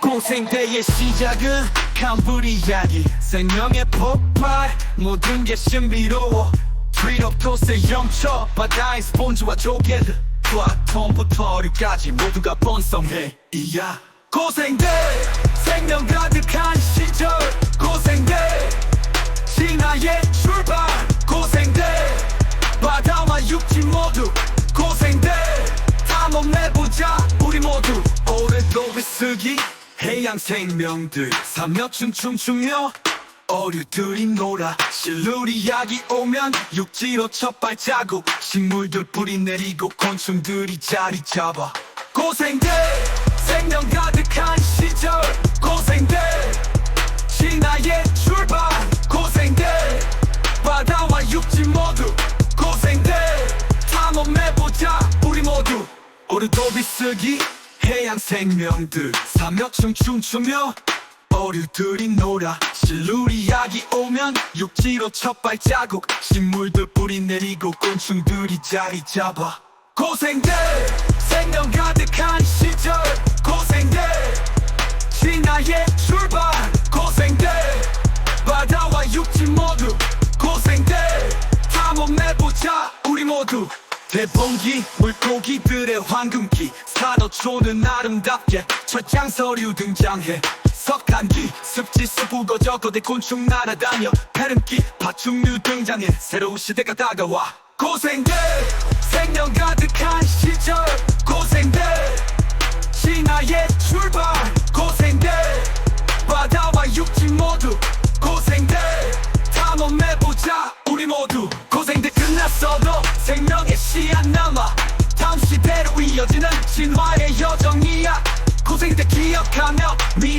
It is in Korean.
고생대의 시작은 캄브리 이야기 생명의 폭발. 모든 게 신비로워. 트리롭토스의 영처 바다의 스폰지와 조개들. 플라톤부터 어류까지 모두가 번성해. 이야 고생대 생명 가득한 시절. 고생 쓰기 해양 생명들 삼엽충 춤추며 어류들이 놀아. 실루리 약이 오면 육지로 첫 발자국. 식물들 뿌리 내리고 곤충들이 자리 잡아. 고생대 생명 가득한 시절. 고생대 진화의 출발. 고생대 바다와 육지 모두. 고생대 탐험해보자 우리 모두. 오르도비 쓰기 해양 생명들 삼엽충 춤추며 어류들이 놀아 실루리 약이 오면 육지로 첫 발자국 식물들 뿌리 내리고 곤충들이 자리 잡아 고생대 생명 가득한 시절 고생대 진화의 출발 고생대 바다와 육지 모두 고생대 탐험해보자 우리 모두 대봉기 물고기들의 황금기. 산호초는 아름답게 철장서류 등장해. 석탄기 습지 수부거 저거대 곤충 날아다녀. 페름기 파충류 등장해. 새로운 시대가 다가와. 고생대 생명 가득한 시절 생명의 씨앗 남아. 다음 시대로 이어지는 진화의 여정이야. 고생대 기억하며 나가